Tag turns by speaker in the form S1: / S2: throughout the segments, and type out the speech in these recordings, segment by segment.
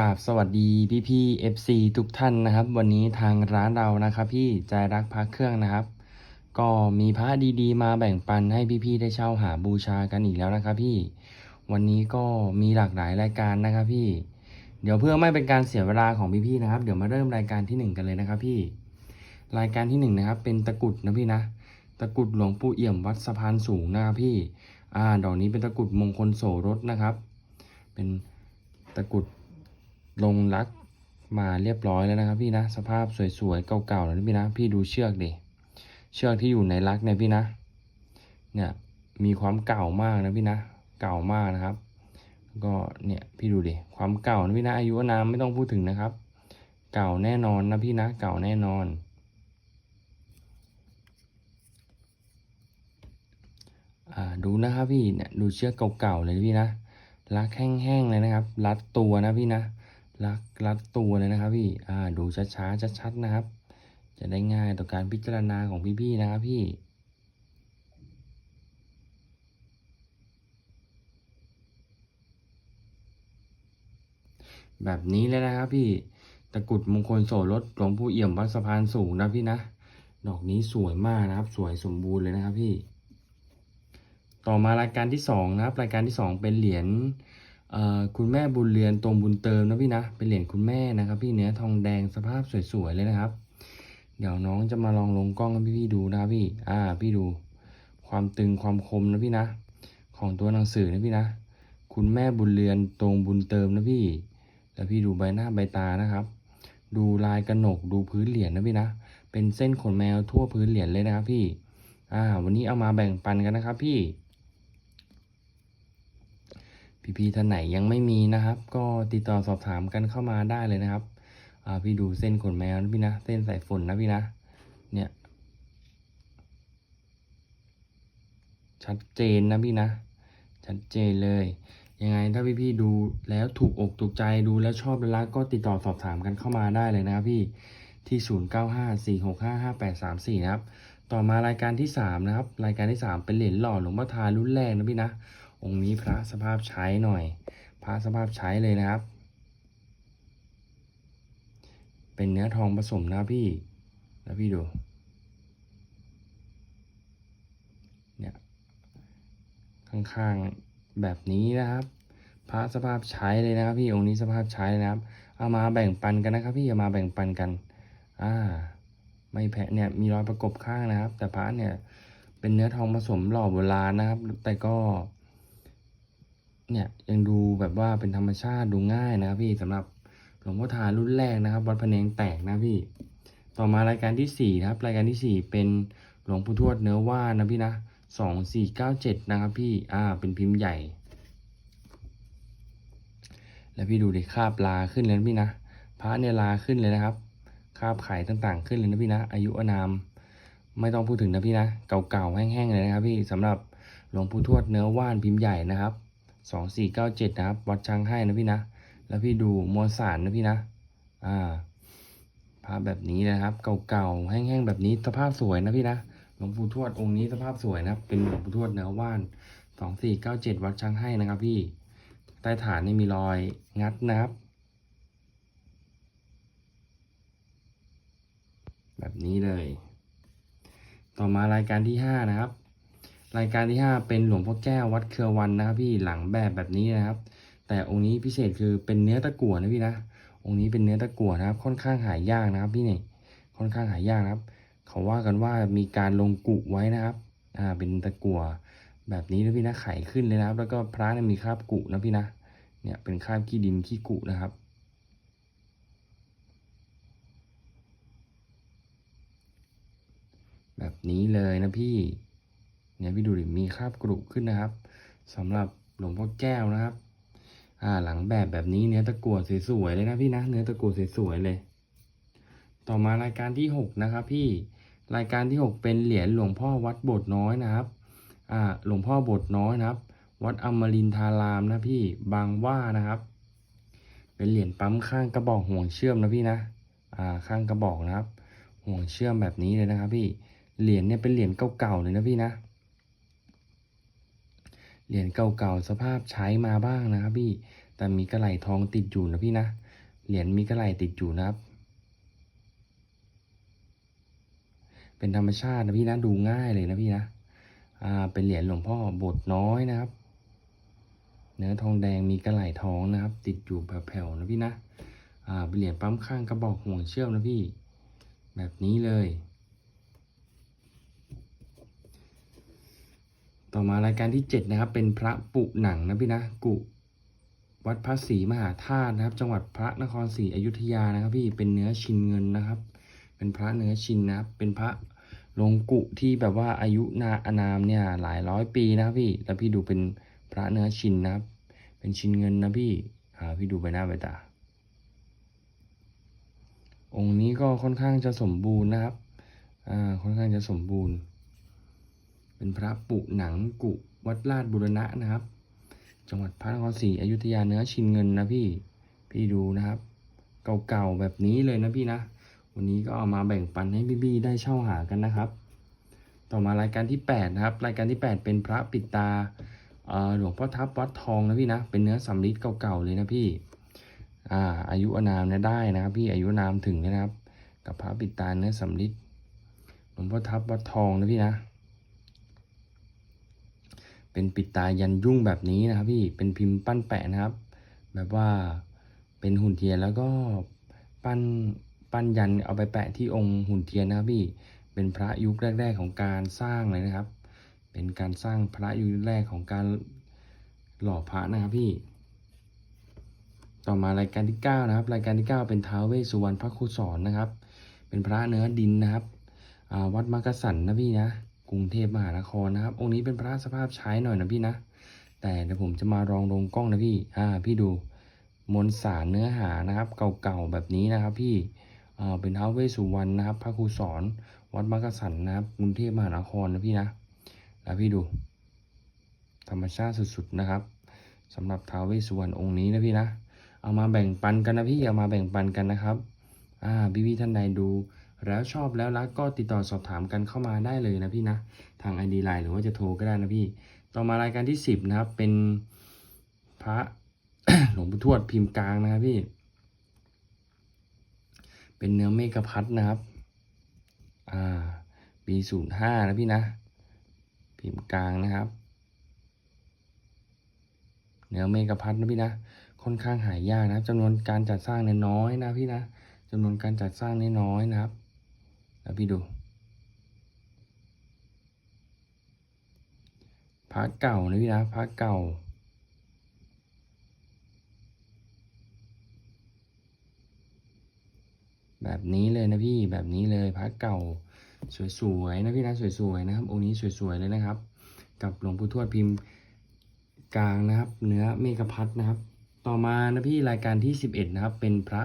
S1: กราบสวัสดีพี่พี่ FC ทุกท่านนะครับ วันนี้ทางร้านเรานะครับพี่ใจรักพระเครื่องนะครับ ก็มีพระดีๆ มาแบ่งปันให้พี่ๆได้เช่าหาบูชากันอีกแล้วนะครับพี่ วันนี้ก็มีหลากหลายรายการนะครับพี่ เดี๋ยวเพื่อไม่เป็นการเสียเวลาของพี่ๆนะครับ เดี๋ยวมาเริ่มรายการที่หนึ่งกันเลยนะครับพี่ รายการที่หนึ่งนะครับเป็นตะกุดนะพี่นะ ตะกุดหลวงปู่เอี่ยมวัดสะพานสูงนะครับพี่ อ่าดอกนี้เป็นตะกุดมงคลโสรสนะครับ เป็นตะกุด ลงรักมาเรียบร้อยแล้วนะครับพี่นะ สภาพสวยๆเก่าๆนะพี่นะ พี่ดูเชือกดิ เชือกที่อยู่ในรักเนี่ยพี่นะ เนี่ยมีความเก่ามากนะพี่นะ เก่ามากนะครับ ก็เนี่ยพี่ดูดิ ความเก่านะพี่นะ อายุนามไม่ต้องพูดถึงนะครับ เก่าแน่นอนนะพี่นะ เก่าแน่นอน อ่าดูนะครับพี่เนี่ยดูเชือกเก่าๆเลยพี่นะรักแห้งๆเลยนะครับ รัดตัวนะพี่นะ รักรัดตัวเลยนะครับพี่ อ่า ดูช้าๆ ชัดๆ นะครับ จะได้ง่ายต่อการพิจารณาของพี่ๆ นะครับพี่ แบบนี้เลยนะครับพี่ ตะกุดมงคลโสรสหลวงปู่เอี่ยมวัดสะพานสูงนะพี่นะ ดอกนี้สวยมากนะครับ สวยสมบูรณ์เลยนะครับพี่ ต่อมารายการที่สองนะครับ รายการที่สองเป็นเหรียญ คุณแม่บุญเรือนตรงบุญเติมนะพี่นะ เป็นเหรียญคุณแม่นะครับพี่เนื้อทองแดงสภาพสวยๆเลยนะครับ เดี๋ยวน้องจะมาลองลงกล้องให้พี่ๆดูนะครับพี่ อ่า พี่ดู ความตึงความคมนะพี่นะ ของตัวหนังสือนะพี่นะ คุณแม่บุญเรือนตรงบุญเติมนะพี่ แล้วพี่ดูใบหน้าใบตานะครับ ดูลายกระหนกดูพื้นเหรียญนะพี่นะ เป็นเส้นขนแมวทั่วพื้นเหรียญเลยนะครับพี่ อ่า วันนี้เอามาแบ่งปันกันนะครับพี่ พี่ๆท่านไหนยังไม่มีนะครับ ก็ติดต่อสอบถามกันเข้ามาได้เลยนะครับอ่าพี่ดูเส้นขนแมวนะพี่นะ เส้นสายฝนนะพี่นะ เนี่ย ชัดเจนนะพี่นะ ชัดเจนเลย ยังไงถ้าพี่ๆดูแล้วถูกอกถูกใจดูแล้วชอบแล้วก็ติดต่อสอบถามกันเข้ามาได้เลยนะครับพี่ที่ 0954655834 นะครับ ต่อมารายการที่ 3 นะครับ รายการที่ 3 เป็นเหรียญหล่อหลวงพ่อทารุ่นแรกนะพี่นะ องค์นี้พระสภาพใช้หน่อย พระสภาพใช้เลยนะครับ เป็นเนื้อทองผสมนะพี่แล้วพี่ดูเนี่ยข้างๆแบบนี้นะครับ พระสภาพใช้เลยนะครับ พี่องค์นี้สภาพใช้เลยนะครับ เอามาแบ่งปันกันนะครับ พี่เอามาแบ่งปันกัน อ่า ไม่แพ้เนี่ยมีรอยประกบข้างนะครับ แต่พระเนี่ยเป็นเนื้อทองผสมหล่อโบราณนะครับ แต่ก็ เนี่ยยังดูแบบว่าเป็นธรรมชาติดูง่ายนะครับพี่สำหรับหลวงพ่อทารุ่นแรกนะครับ วัดพะเนงแตกนะพี่ ต่อมารายการที่สี่นะครับ รายการที่สี่เป็นหลวงปู่ทวดเนื้อว่านนะพี่นะสองสี่เก้าเจ็ดนะครับพี่อ่าเป็นพิมพ์ใหญ่ แล้วพี่ดูดิคาบลาขึ้นเลยนะพี่นะพระเนี่ยลาขึ้นเลยนะครับคาบไข่ต่างๆ ขึ้นเลยนะพี่นะ อายุอนามไม่ต้องพูดถึงนะพี่นะ เก่าๆแห้งๆเลยนะครับพี่สำหรับหลวงปู่ทวดเนื้อว่านพิมพ์ใหญ่นะครับ สองสี่เก้าเจ็ดนะครับวัดช้างให้นะพี่นะ แล้วพี่ดูมวลสารนะพี่นะ อ่าพระแบบนี้นะครับ เก่าๆแห้งๆแบบนี้สภาพสวยนะพี่นะหลวงปู่ทวดองค์นี้สภาพสวยนะครับ เป็นหลวงปู่ทวดเนื้อว่านสองสี่เก้าเจ็ดวัดช้างให้นะครับ พี่ใต้ฐานนี่มีรอยงัดนะครับ แบบนี้เลย ต่อมารายการที่ห้านะครับ รายการที่ห้าเป็นหลวงพ่อแก้ววัดเครือวันนะครับพี่หลังแบบแบบนี้นะครับ แต่องค์นี้พิเศษคือเป็นเนื้อตะกั่วนะพี่นะ องค์นี้เป็นเนื้อตะกั่วนะครับ ค่อนข้างหายากนะครับพี่นี่ค่อนข้างหายากนะครับ เขาว่ากันว่ามีการลงกุไว้นะครับ อ่า เป็นตะกั่วแบบนี้นะพี่นะไขขึ้นเลยนะครับ แล้วก็พระเนี่ยมีคราบกุนะพี่นะ เนี่ยเป็นคราบขี้ดินขี้กุนะครับแบบนี้เลยนะพี่ เนี่ยพี่ดูดิมีคราบกรุขึ้นนะครับสำหรับหลวงพ่อแก้วนะครับ อ่าหลังแบบแบบนี้เนื้อตะกั่วสวยๆเลยนะพี่นะเนื้อตะกั่วสวยๆเลย ต่อมารายการที่หกนะครับพี่รายการที่หกเป็นเหรียญหลวงพ่อวัดโบสถ์น้อยนะครับอ่าหลวงพ่อโบสถ์น้อยนะครับ วัดอมรินทารามนะพี่บางว่านะครับ เป็นเหรียญปั๊มข้างกระบอกห่วงเชื่อมนะพี่นะอ่าข้างกระบอกนะครับ ห่วงเชื่อมแบบนี้เลยนะครับ พี่เหรียญเนี่ยเป็นเหรียญเก่าๆเลยนะพี่นะ เหรียญเก่าๆสภาพใช้มาบ้างนะครับพี่ แต่มีกระไหลทองติดอยู่นะพี่นะ เหรียญมีกระไหลติดอยู่นะครับ เป็นธรรมชาตินะพี่นะดูง่ายเลยนะพี่นะ อ่า เป็นเหรียญหลวงพ่อบทน้อยนะครับ เนื้อทองแดงมีกระไหลทองนะครับ ติดอยู่แผ่วๆนะพี่นะ อ่า เป็นเหรียญปั๊มข้างกระบอกห่วงเชื่อมนะพี่ แบบนี้เลย ต่อมารายการที่เจ็ดนะครับ เป็นพระปุหนังนะพี่นะ กุ วัดพระศรีมหาธาตุนะครับ จังหวัดพระนครศรีอยุธยานะครับ พี่เป็นเนื้อชินเงินนะครับ เป็นพระเนื้อชินนะครับ เป็นพระลงกุที่แบบว่าอายุนาอานามเนี่ยหลายร้อยปีนะครับพี่แล้วพี่ดูเป็นพระเนื้อชินนะครับ เป็นชินเงินนะพี่อ่าพี่ดูไปหน้าไปตา องค์นี้ก็ค่อนข้างจะสมบูรณ์นะครับอ่าค่อนข้างจะสมบูรณ์ เป็นพระปุหนังกุวัดลาดบุรณะนะครับ จังหวัดพระนครศรีอยุธยาเนื้อชินเงินนะพี่ พี่ดูนะครับ เก่าๆแบบนี้เลยนะพี่นะ วันนี้ก็เอามาแบ่งปันให้พี่ๆได้เช่าหากันนะครับ ต่อมารายการที่8นะครับ รายการที่ 8 เป็นพระปิดตาหลวงพ่อทับวัดทองนะพี่นะ เป็นเนื้อสำริดเก่าๆเลยนะพี่อาอายุอนามเนี่ยได้นะครับ พี่อายุนามถึงนะครับ กับพระปิดตาเนื้อสำริดหลวงพ่อทับวัดทองนะพี่นะ เป็นปิดตายันยุ่งแบบนี้นะครับพี่เป็นพิมพ์ปั้นแปะนะครับ แบบว่าเป็นหุ่นเทียนแล้วก็ปั้นปั้นยันเอาไปแปะที่องค์หุ่นเทียนนะครับพี่เป็นพระยุคแรก ๆ ของการสร้างเลยนะครับ เป็นการสร้างพระยุคแรกของการหล่อพระนะครับพี่ ต่อมารายการที่9นะครับ รายการที่ 9 เป็นท้าวเวสสุวรรณพระครูสอนนะครับ เป็นพระเนื้อดินนะครับวัดมักกะสันนะพี่นะ กรุงเทพมหานครนะครับ องค์นี้เป็นพระสภาพใช้หน่อยนะพี่นะ แต่เดี๋ยวผมจะมาลองลงกล้องนะพี่อ่าพี่ดูมวลสารเนื้อหานะครับ เก่าๆแบบนี้นะครับ พี่อ่าเป็นท้าวเวสุวรรณนะครับ พระครูสอนวัดมักกะสันนะครับกรุงเทพมหานครนะพี่นะแล้วพี่ดู ธรรมชาติสุดๆนะครับสำหรับท้าวเวสุวรรณองค์นี้นะพี่นะ เอามาแบ่งปันกันนะพี่เอามาแบ่งปันกันนะครับอ่าพี่ๆท่านใดดู แล้วชอบแล้วรักก็ติดต่อสอบถามกันเข้ามาได้เลยนะพี่นะ ทาง ID Line หรือว่าจะโทรก็ได้นะพี่ ต่อมารายการที่สิบนะครับ เป็นพระหลวงปู่ทวดพิมพ์กลางนะครับพี่ เป็นเนื้อเมฆพัดนะครับ อ่าปีศูนย์ห้านะพี่นะ พิมพ์กลางนะครับ เนื้อเมฆพัดนะพี่นะ ค่อนข้างหายากนะจำนวนการจัดสร้างเนี่ยน้อยนะพี่นะจำนวนการจัดสร้างเนี่ยน้อยนะครับ แล้วพี่ดูพระเก่านะพี่นะพระเก่า แบบนี้เลยนะพี่แบบนี้เลยพระเก่าสวยๆนะพี่นะสวยๆนะครับองค์นี้สวยๆเลยนะครับ กับหลวงปู่ทวดพิมพ์กลางนะครับ เนื้อเมฆพัดนะครับ ต่อมานะพี่รายการที่สิบเอ็ดนะครับ เป็นพระ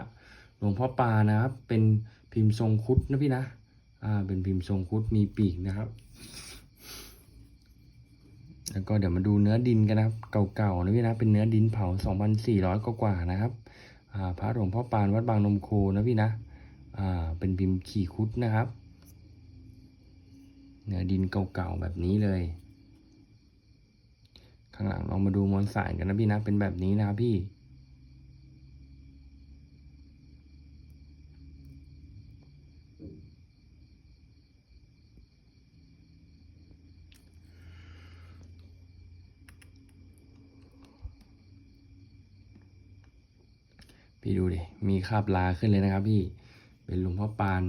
S1: หลวงพ่อปานะครับ เป็นพิมพ์ทรงคุดนะพี่นะ อ่าเป็นพิมพ์ทรงคุดมีปีกนะครับ แล้วก็เดี๋ยวมาดูเนื้อดินกันนะครับ เก่าๆนะพี่นะเป็นเนื้อดินเผา 2,400 กว่าๆนะครับอ่าพระหลวงพ่อปานวัดบางนมโคนะพี่นะอ่าเป็นพิมพ์ขี่คุดนะครับ เนื้อดินเก่าๆแบบนี้เลย ข้างหลังลองมาดูมวลสารกันนะพี่นะเป็นแบบนี้นะครับพี่ พี่ดูดิ มีคราบลาขึ้นเลยนะครับ พี่ เป็นหลวงพ่อปาน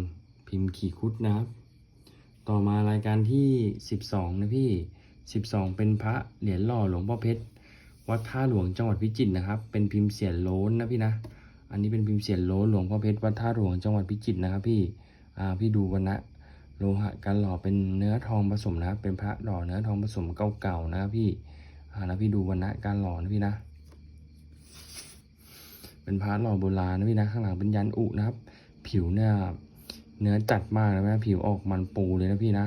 S1: พิมพ์ขี่คุดนะครับ ต่อมารายการที่สิบสองนะพี่สิบสองเป็นพระเหรียญหล่อหลวงพ่อเพชร วัดท่าหลวงจังหวัดพิจิตรนะครับ เป็นพิมพ์เสียนโล้นนะพี่นะ อันนี้เป็นพิมพ์เสียนโล้นหลวงพ่อเพชรวัดท่าหลวงจังหวัดพิจิตรนะครับพี่ อ่า พี่ดูวันนะโลหะการหล่อเป็นเนื้อทองผสมนะครับ เป็นพระหล่อเนื้อทองผสมเก่าๆนะครับพี่ อ่าแล้วพี่ดูวันนะการหล่อนะพี่นะ เป็นพระหล่อโบราณนะพี่นะข้างหลังเป็นยันอุนะครับ ผิวเนี่ยเนื้อจัดมากนะพี่ผิวออกมันปูเลยนะพี่นะ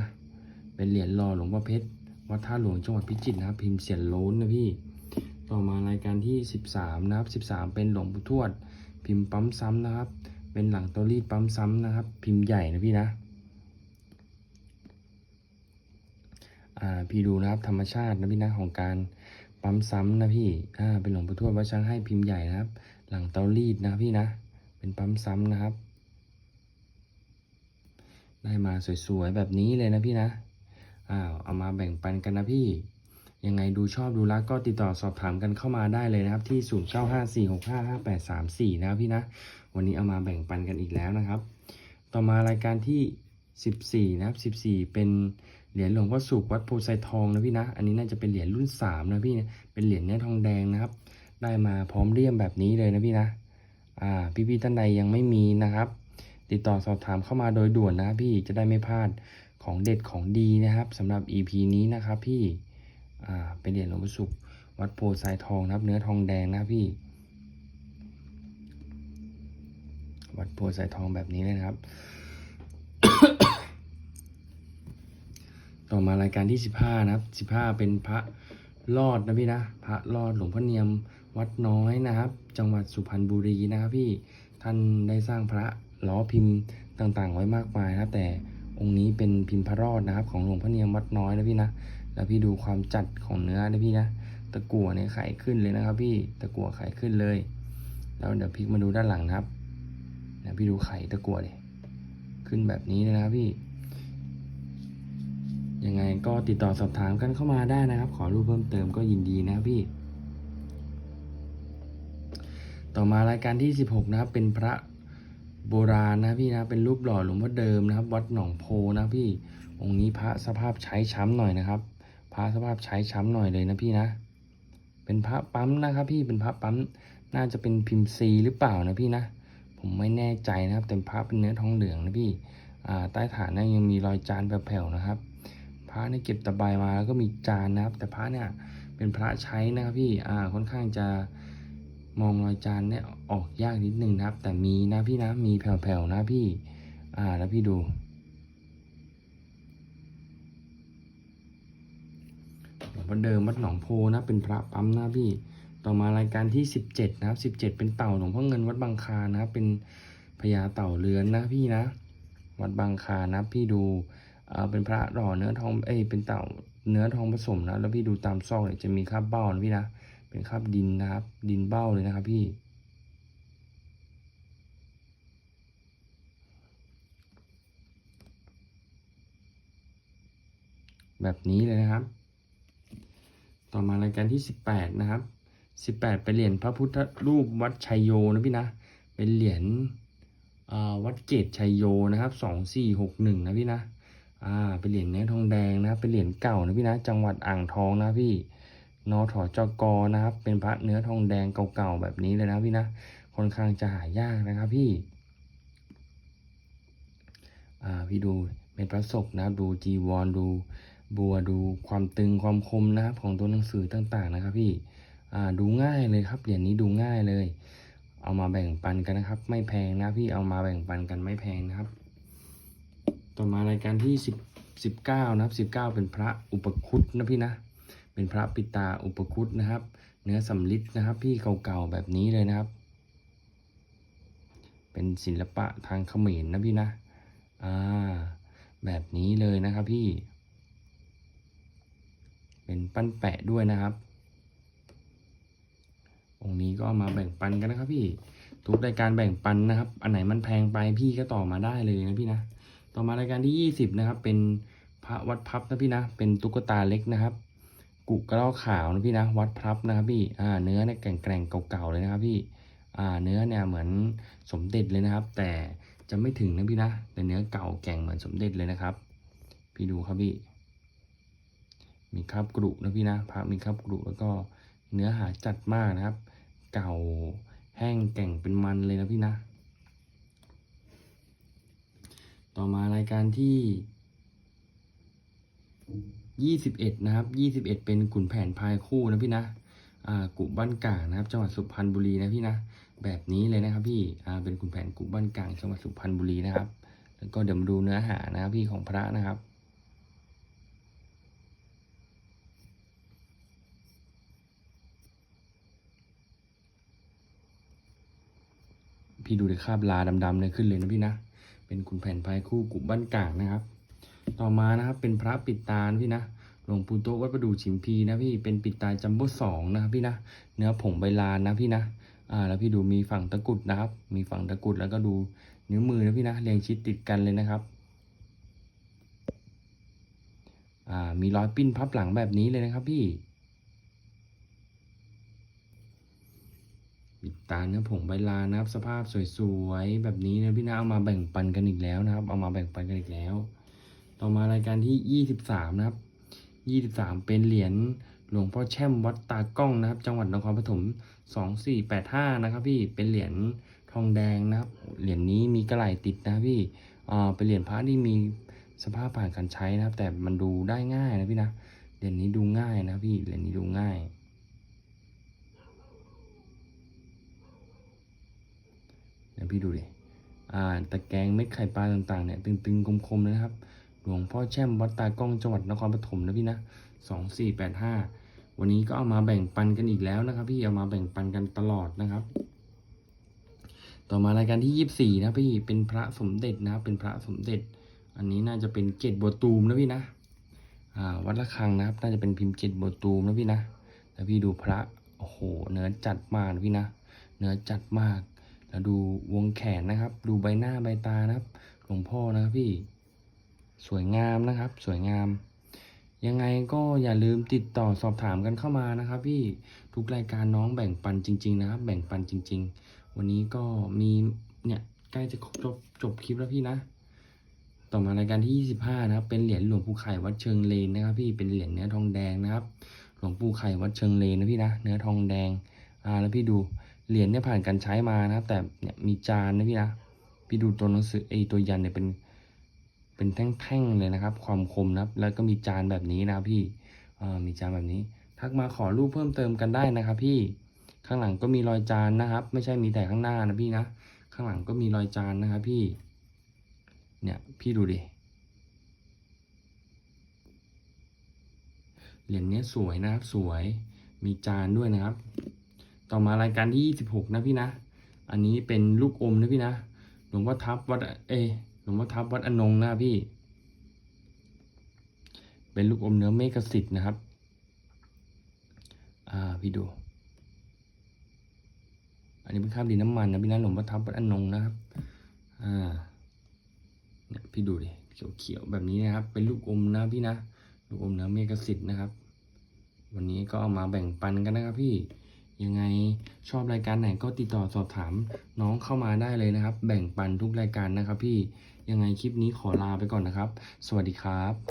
S1: เป็นเหรียญหล่อหลวงพ่อเพชรวัดท่าหลวงจังหวัดพิจิตรนะครับ พิมพ์เสียนโล้นนะพี่ ต่อมารายการที่สิบสามนะครับสิบสามเป็นหลวงปู่ทวด พิมพ์ปั๊มซ้ำนะครับ เป็นหลังตัวรีดปั๊มซ้ำนะครับ พิมพ์ใหญ่นะพี่นะอ่าพี่ดูนะครับธรรมชาตินะพี่นะของการปั๊มซ้ำนะพี่อ่าเป็นหลวงปู่ทวดวัดช้างให้พิมพ์ใหญ่นะครับ หลังเตารีดนะพี่นะ เป็นปั๊มซ้ำนะครับ ได้มาสวยๆแบบนี้เลยนะพี่นะอ้าวเอามาแบ่งปันกันนะพี่ยังไงดูชอบดูรักก็ติดต่อสอบถามกันเข้ามาได้เลยนะครับ ที่ 0954655834 นะครับพี่นะ วันนี้เอามาแบ่งปันกันอีกแล้วนะครับ ต่อมารายการที่ 14 นะครับ 14 เป็นเหรียญหลวงพ่อสุขวัดโพไซทองนะพี่นะ อันนี้น่าจะเป็นเหรียญรุ่น 3 นะพี่นะเป็นเหรียญเนื้อทองแดงนะครับ ได้มาพร้อมเลี่ยมแบบนี้เลยนะพี่นะอ่าพี่ๆท่านใดยังไม่มีนะครับ ติดต่อสอบถามเข้ามาโดยด่วนนะพี่จะได้ไม่พลาดของเด็ดของดีนะครับสำหรับ EP นี้นะครับพี่อ่าเป็นเหรียญหลวงพ่อสุขวัดโพไซทองนะครับ เนื้อทองแดงนะพี่ วัดโพไซทองแบบนี้เลยนะครับ ต่อมารายการที่ 15 นะครับ 15 เป็นพระรอดนะพี่นะ พระรอดหลวงพ่อเนียม วัดน้อยนะครับ จังหวัดสุพรรณบุรีนะครับพี่ท่านได้สร้างพระล้อพิมพ์ต่างๆ ไว้มากมายนะครับ แต่องค์นี้เป็นพิมพ์พระรอดนะครับ ของหลวงพ่อเนียมวัดน้อยนะพี่นะแล้วพี่ดูความจัดของเนื้อนะพี่นะตะกั่วเนี่ยไขขึ้นเลยนะครับ พี่ตะกั่วไขขึ้นเลย แล้วเดี๋ยวพลิกมาดูด้านหลังนะครับนะพี่ดูไข่ตะกั่วเลยขึ้นแบบนี้นะครับพี่ยังไงก็ติดต่อสอบถามกันเข้ามาได้นะครับ ขอรูปเพิ่มเติมก็ยินดีนะครับพี่ ต่อมารายการที่ 16 นะครับ เป็นพระโบราณนะพี่นะ เป็นรูปหล่อหลวงพ่อเดิมนะครับ วัดหนองโพนะพี่ องค์นี้พระสภาพใช้ช้ำหน่อยนะครับ พระสภาพใช้ช้ำหน่อยเลยนะพี่นะ เป็นพระปั๊มนะครับพี่ เป็นพระปั๊ม น่าจะเป็นพิมพ์ซีหรือเปล่านะพี่นะ ผมไม่แน่ใจนะครับ แต่พระเป็นเนื้อทองเหลืองนะพี่ อ่า ใต้ฐานเนยยังมีรอยจานแผ่วๆนะครับ พระเนี่ยเก็บตะไบมาแล้วก็มีจานนะครับ แต่พระเนี่ยเป็นพระใช้นะครับพี่ อ่า ค่อนข้างจะ มองรอยจานเนี่ยออกยากนิดนึงนะครับ แต่มีนะพี่นะมีแผ่วๆนะพี่ อ่าแล้วพี่ดู หลวงพ่อเดิมวัดหนองโพนะ เป็นพระปั๊มนะพี่ ต่อมารายการที่ 17 นะครับ 17 เป็นเต่าหลวงพ่อเงินวัดบางคานะเป็นพญาเต่าเรือนนะพี่นะ วัดบางคานะพี่ดูอ่อเป็นพระหล่อเนื้อทองเอ้ยเป็นเต่าเนื้อทองผสมนะ แล้วพี่ดูตามซอกเนี่ยจะมีคราบเบ้านะพี่นะ เป็นคราบดินนะครับ ดินเบ้าเลยนะครับพี่ แบบนี้เลยนะครับ ต่อมารายการที่ 18 นะครับ 18 เป็นเหรียญพระพุทธรูปวัดชัยโยนะพี่นะ เป็นเหรียญอ่าวัดเกตชัยโยนะครับ 2461 นะพี่นะ อ่า เป็นเหรียญเนื้อทองแดงนะครับ เป็นเหรียญเก่านะพี่นะ จังหวัดอ่างทองนะพี่ นอถอจกอนะครับ เป็นพระเนื้อทองแดงเก่าๆแบบนี้เลยนะพี่นะค่อนข้างจะหายากนะครับพี่อ่าพี่ดูเม็ดพระศพนะครับดูจีวรดูบัวดูความตึงความคมนะครับของตัวหนังสือต่างๆนะครับพี่อ่าดูง่ายเลยครับเหรียญนี้ดูง่ายเลย เอามาแบ่งปันกันนะครับ ไม่แพงนะพี่เอามาแบ่งปันกันไม่แพงนะครับ ต่อมารายการที่สิบสิบเก้านะครับสิบเก้าเป็นพระอุปคุตนะพี่นะ เป็นพระปิตาอุปคุตนะครับ เนื้อสำลิดนะครับ พี่เก่าๆแบบนี้เลยนะครับ เป็นศิลปะทางเขมรนะพี่นะอ่าแบบนี้เลยนะครับพี่ เป็นปั้นแปะด้วยนะครับ องค์นี้ก็มาแบ่งปันกันนะครับพี่ทุกรายการแบ่งปันนะครับ อันไหนมันแพงไปพี่ก็ต่อมาได้เลยนะพี่นะ ต่อมารายการที่ยี่สิบนะครับ เป็นพระวัดพับนะพี่นะ เป็นตุ๊กตาเล็กนะครับ กุกกระล่าขาวนะพี่นะวัดพับนะครับพี่อ่าเนื้อเนี่ยแกร่งๆเก่าๆเลยนะครับพี่อ่าเนื้อเนี่ยเหมือนสมเด็จเลยนะครับ แต่จะไม่ถึงนะพี่นะแต่เนื้อเก่าแก่งเหมือนสมเด็จเลยนะครับ พี่ดูครับพี่ มีคราบกรุนะพี่นะพระมีคราบกรุแล้วก็เนื้อหาจัดมากนะครับ เก่าแห้งแก่งเป็นมันเลยนะพี่นะ ต่อมารายการที่ ยี่สิบเอ็ดนะครับยี่สิบเอ็ดเป็นขุนแผนพายคู่นะพี่นะอ่ากุบ้านก่างนะครับ จังหวัดสุพรรณบุรีนะพี่นะแบบนี้เลยนะครับพี่อ่าเป็นขุนแผนกุบ้านก่างจังหวัดสุพรรณบุรีนะครับ แล้วก็เดี๋ยวมาดูเนื้อหานะครับพี่ของพระนะครับพี่ดูในคราบลาดำๆเลยขึ้นเลยนะพี่นะ เป็นขุนแผนพายคู่กุบ้านก่างนะครับ ต่อมานะครับเป็นพระปิดตาพี่นะหลวงปู่โตวัดประดู่ฉิมพีนะพี่เป็นปิดตาจัมโบ้สองนะครับพี่นะเนื้อผงใบลานนะพี่นะอ่าแล้วพี่ดูมีฝั่งตะกุดนะครับ มีฝั่งตะกุดแล้วก็ดูนิ้วมือนะพี่นะเรียงชิดติดกันเลยนะครับอ่ามีรอยปิ้นพับหลังแบบนี้เลยนะครับพี่ปิดตาเนื้อผงใบลานนะครับ สภาพสวยๆแบบนี้นะพี่นะเอามาแบ่งปันกันอีกแล้วนะครับ เอามาแบ่งปันกันอีกแล้ว ต่อมารายการที่ยี่สิบสามนะครับยี่สิบสามเป็นเหรียญหลวงพ่อแช่มวัดตากล้องนะครับ จังหวัดนครปฐมสองสี่แปดห้านะครับพี่เป็นเหรียญทองแดงนะครับ เหรียญนี้มีกระไหลติดนะพี่อ่าเป็นเหรียญพระที่มีสภาพผ่านการใช้นะครับ แต่มันดูได้ง่ายนะพี่นะเหรียญนี้ดูง่ายนะพี่เหรียญนี้ดูง่ายเดี๋ยวพี่ดูดิอ่าตะแกรงเม็ดไข่ปลาต่างๆเนี่ยตึงๆคมๆเลยนะครับ หลวงพ่อแช่มวัดตากล้องจังหวัดนครปฐมนะพี่นะสองสี่แปดห้าวันนี้ก็เอามาแบ่งปันกันอีกแล้วนะครับ พี่เอามาแบ่งปันกันตลอดนะครับ ต่อมารายการที่ยี่สิบสี่นะพี่เป็นพระสมเด็จนะ เป็นพระสมเด็จ อันนี้น่าจะเป็นเกตบัวตูมนะพี่นะอ่าวัดละคังนะครับ น่าจะเป็นพิมพ์เกตบัวตูมนะพี่นะแล้วพี่ดูพระโอ้โหเนื้อจัดมากนะพี่นะเนื้อจัดมากแล้วดูวงแขนนะครับ ดูใบหน้าใบตานะครับหลวงพ่อนะครับพี่ สวยงามนะครับ สวยงาม ยังไงก็อย่าลืมติดต่อสอบถามกันเข้ามานะครับ พี่ทุกรายการน้องแบ่งปันจริง ๆ นะครับ แบ่งปันจริง ๆ วันนี้ก็มีเนี่ยใกล้จะจบจบคลิปแล้วพี่นะ ต่อมารายการที่ 25 นะครับ เป็นเหรียญหลวงปู่ไข่วัดเชิงเลนนะครับ พี่เป็นเหรียญเนื้อทองแดงนะครับ หลวงปู่ไข่วัดเชิงเลนนะพี่นะเนื้อทองแดงอ่าแล้วพี่ดูเหรียญเนี่ยผ่านการใช้มานะครับ แต่เนี่ยมีจานนะพี่นะพี่ดูตัวหนังสือไอตัวยันเนี่ยเป็น เป็นแท่งๆเลยนะครับ ความคมนะครับ แล้วก็มีจานแบบนี้นะพี่มีจานแบบนี้ ทักมาขอรูปเพิ่มเติมกันได้นะครับ พี่ข้างหลังก็มีรอยจานนะครับ ไม่ใช่มีแต่ข้างหน้านะพี่นะข้างหลังก็มีรอยจานนะครับพี่ เนี่ยพี่ดูดิเหรียญนี้สวยนะครับสวยมีจานด้วยนะครับ ต่อมารายการที่ 26 นะพี่นะ อันนี้เป็นลูกอมนะพี่นะหลวงพ่อทับวัดเอ หลวงพ่อทับวัดอนงนะพี่ เป็นลูกอมเนื้อเมฆสิทธิ์นะครับ อ่าพี่ดู อันนี้เป็นคราบดินน้ำมันนะพี่นะหลวงพ่อทับวัดอนงนะครับ อ่าเนี่ยพี่ดูดิเขียวๆแบบนี้นะครับ เป็นลูกอมนะพี่นะ ลูกอมเนื้อเมฆสิทธิ์นะครับ วันนี้ก็เอามาแบ่งปันกันนะครับพี่ยังไงชอบรายการไหนก็ติดต่อสอบถามน้องเข้ามาได้เลยนะครับ แบ่งปันทุกรายการนะครับพี่ ยังไงคลิปนี้ขอลาไปก่อนนะครับ สวัสดีครับ